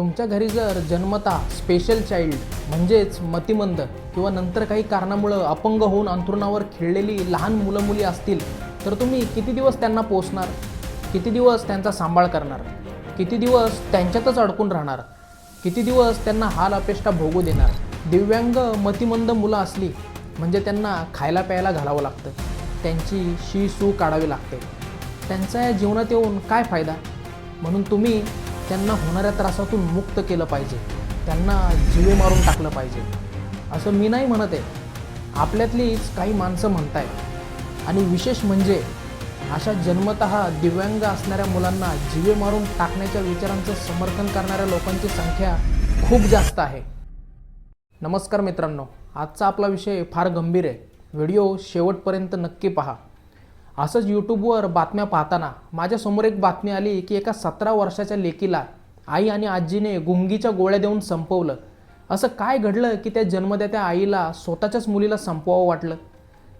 तुमच्या घरी जर जन्मता स्पेशल चाइल्ड म्हणजेच मतिमंद किंवा नंतर काही कारणामुळं अपंग होऊन अंथरुणावर खेळलेली लहान मुलं मुली असतील तर तुम्ही किती दिवस त्यांना पोसणार? किती दिवस त्यांचा सांभाळ करणार? किती दिवस त्यांच्यातच अडकून राहणार? किती दिवस त्यांना हाल अपेष्टा भोगू देणार? दिव्यांग मतिमंद मुलं असली म्हणजे त्यांना खायला प्यायला घालावं लागतं. त्यांची शी सू काढावी लागते. त्यांचा या जीवनात येऊन काय फायदा? म्हणून तुम्ही त्यांना होणाऱ्या त्रासातून मुक्त केलं पाहिजे. त्यांना जीवे मारून टाकलं पाहिजे. असं मी नाही म्हणत आहे. आपल्यातलीच काही माणसं म्हणतायत. आणि विशेष म्हणजे अशा जन्मत दिव्यांग असणाऱ्या मुलांना जीवे मारून टाकण्याच्या विचारांचं समर्थन करणाऱ्या लोकांची संख्या खूप जास्त आहे. नमस्कार मित्रांनो. आजचा आपला विषय फार गंभीर आहे. व्हिडिओ शेवटपर्यंत नक्की पहा. असंच यूट्यूबवर बातम्या पाहताना माझ्यासमोर एक बातमी आली की एका सतरा वर्षाच्या लेकीला आई आणि आजीने गुंगीच्या गोळ्या देऊन संपवलं. असं काय घडलं की त्या जन्मदात्या आईला स्वतःच्याच मुलीला संपवावं वाटलं?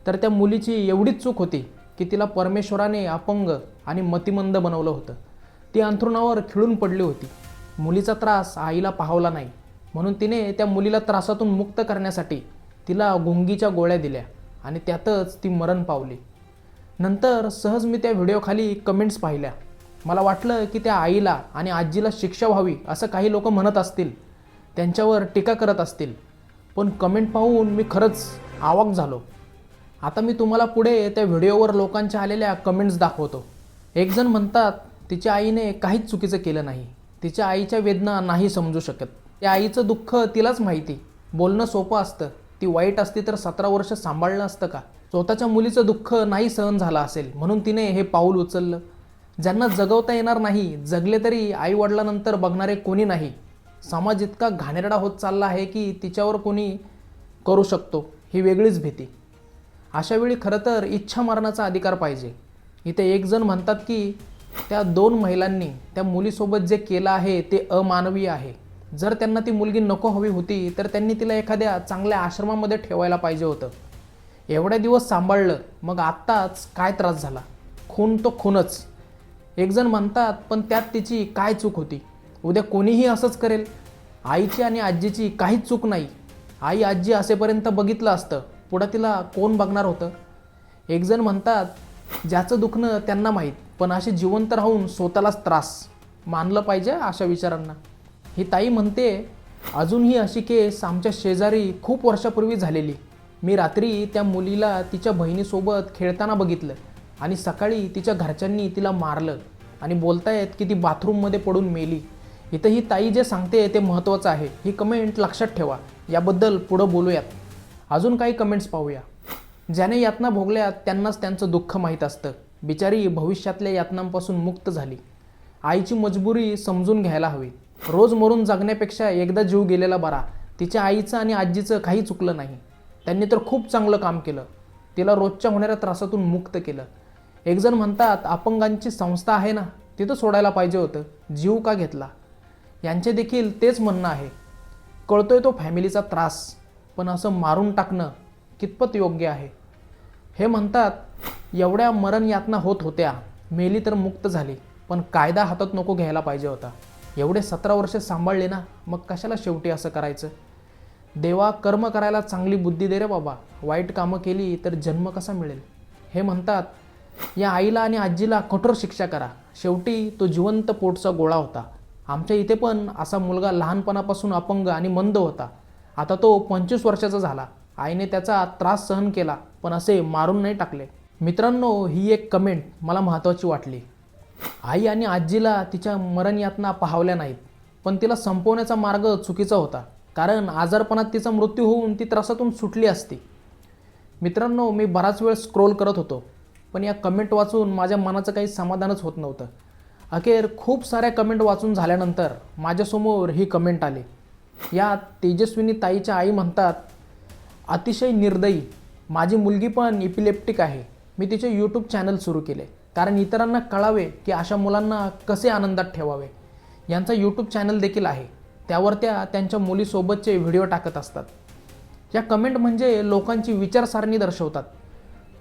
तर त्या मुलीची एवढीच चूक होती की तिला परमेश्वराने अपंग आणि मतिमंद बनवलं होतं. ती अंथरुणावर खिळून पडली होती. मुलीचा त्रास आईला पाहवला नाही. म्हणून तिने त्या मुलीला त्रासातून मुक्त करण्यासाठी तिला गुंगीच्या गोळ्या दिल्या आणि त्यातच ती मरण पावली. नंतर सहज मी त्या व्हिडिओखाली कमेंट्स पाहिल्या. मला वाटलं की त्या आईला आणि आजीला शिक्षा व्हावी असं काही लोक म्हणत असतील. त्यांच्यावर टीका करत असतील. पण कमेंट पाहून मी खरंच आवाक झालो. आता मी तुम्हाला पुढे त्या व्हिडिओवर लोकांच्या आलेल्या कमेंट्स दाखवतो. एकजण म्हणतात तिच्या आईने काहीच चुकीचं केलं नाही. तिच्या आईच्या वेदना नाही समजू शकत. त्या आईचं दुःख तिलाच माहिती. बोलणं सोपं असतं. ती वाईट असती तर सतरा वर्ष सांभाळलं असतं का? स्वतःच्या मुलीचं दुःख नाही सहन झालं असेल म्हणून तिने हे पाऊल उचललं. ज्यांना जगवता येणार नाही जगले तरी आईवडिलानंतर बघणारे कोणी नाही. समाज इतका घाणेरडा होत चालला आहे की तिच्यावर कोणी करू शकतो ही वेगळीच भीती. अशा वेळी खरं तर इच्छा मरणाचा अधिकार पाहिजे. इथे एक जण म्हणतात की त्या दोन महिलांनी त्या मुलीसोबत जे केलं आहे ते अमानवीय आहे. जर त्यांना ती मुलगी नको हवी होती तर त्यांनी तिला एखाद्या चांगल्या आश्रमामध्ये ठेवायला पाहिजे होतं. एवढे दिवस सांभाळलं मग आत्ताच काय त्रास झाला? खून तो खूनच. एकजण म्हणतात पण त्यात तिची काय चूक होती? उद्या कोणीही असंच करेल. आईची आणि आजीची काहीच चूक नाही. आई आजी असेपर्यंत बघितलं असतं. पुढं तिला कोण बघणार होतं? एकजण म्हणतात ज्याचं दुखणं त्यांना माहीत पण असे जिवंत राहून स्वतःलाच त्रास. मानलं पाहिजे अशा विचारांना. ही ताई म्हणते अजूनही अशी केस आमच्या शेजारी खूप वर्षापूर्वी झालेली. मी रात्री त्या मुलीला तिच्या बहिणीसोबत खेळताना बघितलं आणि सकाळी तिच्या घरच्यांनी तिला मारलं आणि बोलतायत की ती बाथरूममध्ये पडून मेली. इथं ही ताई जे सांगते ते महत्त्वाचं आहे. ही कमेंट लक्षात ठेवा. याबद्दल पुढं बोलूयात. अजून काही कमेंट्स पाहूया. ज्याने यातना भोगल्या त्यांनाच त्यांचं दुःख माहीत असतं. बिचारी भविष्यातल्या यातनांपासून मुक्त झाली. आईची मजबुरी समजून घ्यायला हवी. रोज मरून जगण्यापेक्षा एकदा जीव गेलेला बरा. तिच्या आईचं आणि आजीचं काही चुकलं नाही. त्यांनी तर खूप चांगलं काम केलं. तिला रोजच्या होणाऱ्या त्रासातून मुक्त केलं. एकजण म्हणतात अपंगांची संस्था आहे ना तिथं सोडायला पाहिजे होतं. जीव का घेतला? यांचे देखील तेच म्हणणं आहे. कळतोय तो फॅमिलीचा त्रास पण असं मारून टाकणं कितपत योग्य आहे? हे म्हणतात एवढ्या मरण यातना होत होत्या. मेली तर मुक्त झाली पण कायदा हातात नको घ्यायला पाहिजे होता. एवढे सतरा वर्ष सांभाळले ना मग कशाला शेवटी असं करायचं? देवा कर्म करायला चांगली बुद्धी दे रे बाबा. वाईट कामं केली तर जन्म कसा मिळेल? हे म्हणतात या आईला आणि आजीला कठोर शिक्षा करा. शेवटी तो जिवंत पोटचा गोळा होता. आमच्या इथे पण असा मुलगा लहानपणापासून अपंग आणि मंद होता. आता तो पंचवीस वर्षाचा झाला. आईने त्याचा त्रास सहन केला पण असे मारून नाही टाकले. मित्रांनो ही एक कमेंट मला महत्त्वाची वाटली. आई आणि आजीला तिच्या मरण यातना पाहावल्या नाहीत पण तिला संपवण्याचा मार्ग चुकीचा होता. कारण आजारपणात तिचा मृत्यू होऊन ती त्रासातून सुटली असती. मित्रांनो मी बराच वेळ स्क्रोल करत होतो पण या कमेंट वाचून माझ्या मनाचं काही समाधानच होत नव्हतं. अखेर खूप साऱ्या कमेंट वाचून झाल्यानंतर माझ्यासमोर ही कमेंट आली. या तेजस्विनी ताईच्या आई म्हणतात अतिशय निर्दयी माझी मुलगी पण इपिलेप्टिक आहे. मी तिचे यूट्यूब चॅनल सुरू केले. कारण इतरांना कळावे की अशा मुलांना कसे आनंदात ठेवावे. यांचा यूट्यूब चॅनल देखील आहे. त्यावर त्या त्यांच्या मुलीसोबतचे व्हिडिओ टाकत असतात. या कमेंट म्हणजे लोकांची विचारसारणी दर्शवतात.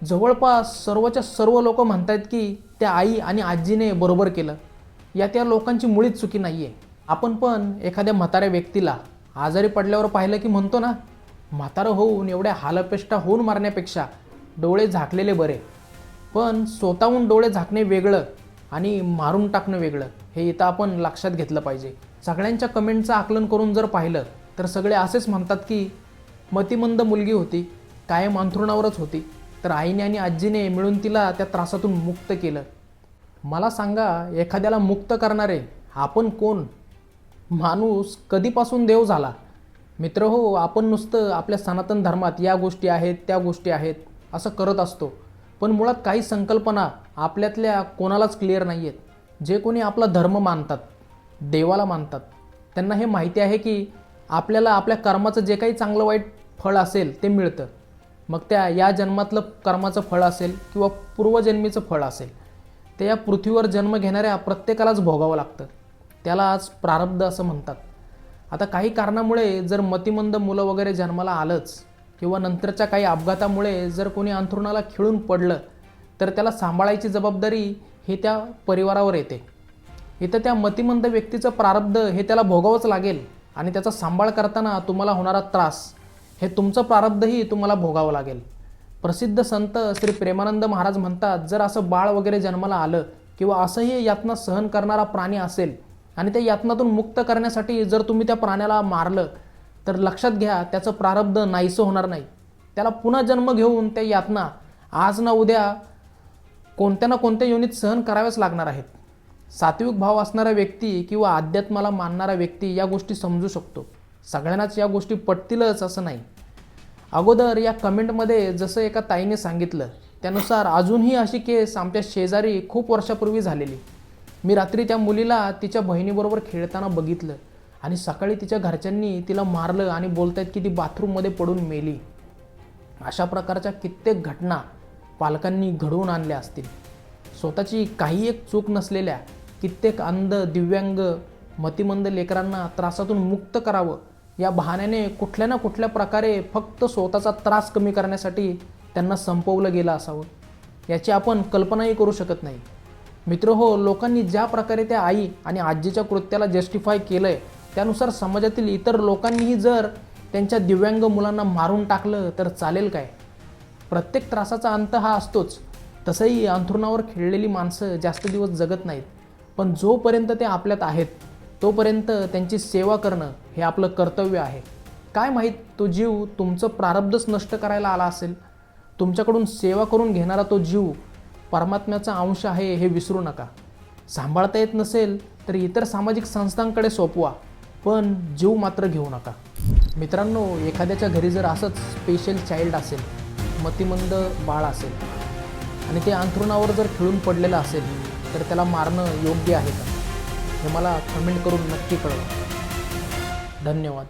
जवळपास सर्वच्या सर्व लोक म्हणतात की त्या आई आणि आजीने बरोबर केलं. या त्या लोकांची मुळीच चुकी नाही आहे आपण पण एखाद्या म्हाताऱ्या व्यक्तीला आजारी पडल्यावर पाहिलं की म्हणतो ना म्हातारं होऊन एवढ्या हालपेष्टा होऊन मारण्यापेक्षा डोळे झाकलेले बरे. पण स्वतःहून डोळे झाकणे वेगळं आणि मारून टाकणं वेगळं हे इथं आपण लक्षात घेतलं पाहिजे. सगळ्यांच्या कमेंटचं आकलन करून जर पाहिलं तर सगळे असेच म्हणतात की मतिमंद मुलगी होती कायम अंथरुणावरच होती तर आईने आणि आजीने मिळून तिला त्या त्रासातून मुक्त केलं. मला सांगा एखाद्याला मुक्त करणारे आपण कोण? माणूस कधीपासून देव झाला? मित्र हो आपण नुसतं आपल्या सनातन धर्मात या गोष्टी आहेत त्या गोष्टी आहेत असं करत असतो. पण मुळात काही संकल्पना आपल्यातल्या कोणालाच क्लिअर नाही आहेत जे कोणी आपला धर्म मानतात देवाला मानतात त्यांना हे माहिती आहे की आपल्याला आपल्या कर्माचं जे काही चांगलं वाईट फळ असेल ते मिळतं. मग त्या या जन्मातलं कर्माचं फळ असेल किंवा पूर्वजन्मीचं फळ असेल ते या पृथ्वीवर जन्म घेणाऱ्या प्रत्येकालाच भोगावं लागतं. त्याला आज प्रारब्ध असं म्हणतात. आता काही कारणामुळे जर मतिमंद मुलं वगैरे जन्माला आलंच किंवा नंतरच्या काही अपघातामुळे जर कोणी अंथरुणाला खिळून पडलं तर त्याला सांभाळायची जबाबदारी हे त्या परिवारावर येते. इथं त्या मतिमंद व्यक्तीचं प्रारब्ध हे त्याला भोगावंच लागेल आणि त्याचा सांभाळ करताना तुम्हाला होणारा त्रास हे तुमचं प्रारब्धही तुम्हाला भोगावं लागेल. प्रसिद्ध संत श्री प्रेमानंद महाराज म्हणतात जर असं बाळ वगैरे जन्माला आलं किंवा असंही यातना सहन करणारा प्राणी असेल आणि त्या यातनातून मुक्त करण्यासाठी जर तुम्ही त्या प्राण्याला मारलं तर लक्षात घ्या त्याचं प्रारब्ध नाहीसं होणार नाही. त्याला पुन्हा जन्म घेऊन त्या यातना आज ना उद्या कोणत्या ना कोणत्या योनीत सहन कराव्याच लागणार आहेत. सात्विक भाव असणारा व्यक्ती किंवा अध्यात्माला मानणारा व्यक्ती या गोष्टी समजू शकतो. सगळ्यांनाच या गोष्टी पटतीलच असं नाही. अगोदर या कमेंटमध्ये जसं एका ताईने सांगितलं त्यानुसार अजूनही अशी केस आमच्या शेजारी खूप वर्षापूर्वी झालेली. मी रात्री त्या मुलीला तिच्या बहिणीबरोबर खेळताना बघितलं. आणि सकाळी तिच्या घरच्यांनी तिला मारलं आणि बोलतायत की ती बाथरूममध्ये पडून मेली. अशा प्रकारच्या कित्येक घटना पालकांनी घडवून आणल्या असतील. स्वतःची काही एक चूक नसलेल्या कित्येक अंध दिव्यांग मतिमंद लेकरांना त्रासातून मुक्त करावं या बहाण्याने कुठल्या ना कुठल्या प्रकारे फक्त स्वतःचा त्रास कमी करण्यासाठी त्यांना संपवलं गेलं असावं. याची आपण कल्पनाही करू शकत नाही. मित्र हो लोकांनी ज्या प्रकारे त्या आई आणि आजीच्या कृत्याला जस्टिफाय केलं आहे त्यानुसार समाजातील इतर लोकांनीही जर त्यांच्या दिव्यांग मुलांना मारून टाकलं तर चालेल काय? प्रत्येक त्रासाचा अंत हा असतोच. तसंही अंथरुणावर खेळलेली माणसं जास्त दिवस जगत नाहीत. पण जोपर्यंत ते आपल्यात आहेत तोपर्यंत त्यांची सेवा करणं हे आपलं कर्तव्य आहे. काय माहीत तो जीव तुमचं प्रारब्धच नष्ट करायला आला असेल? तुमच्याकडून सेवा करून घेणारा तो जीव परमात्म्याचा अंश आहे हे विसरू नका. सांभाळता येत नसेल तर इतर सामाजिक संस्थांकडे सोपवा. पण जीव मात्र घेऊ नका. मित्रांनो एखाद्याच्या घरी जर असंच स्पेशल चाइल्ड असेल मतिमंद बाळ असेल आणि ते अंथरुणावर जर खिळून पडलेलं असेल तर त्याला मारणं योग्य आहे का? हे मला कमेंट करून नक्की कळवा. धन्यवाद.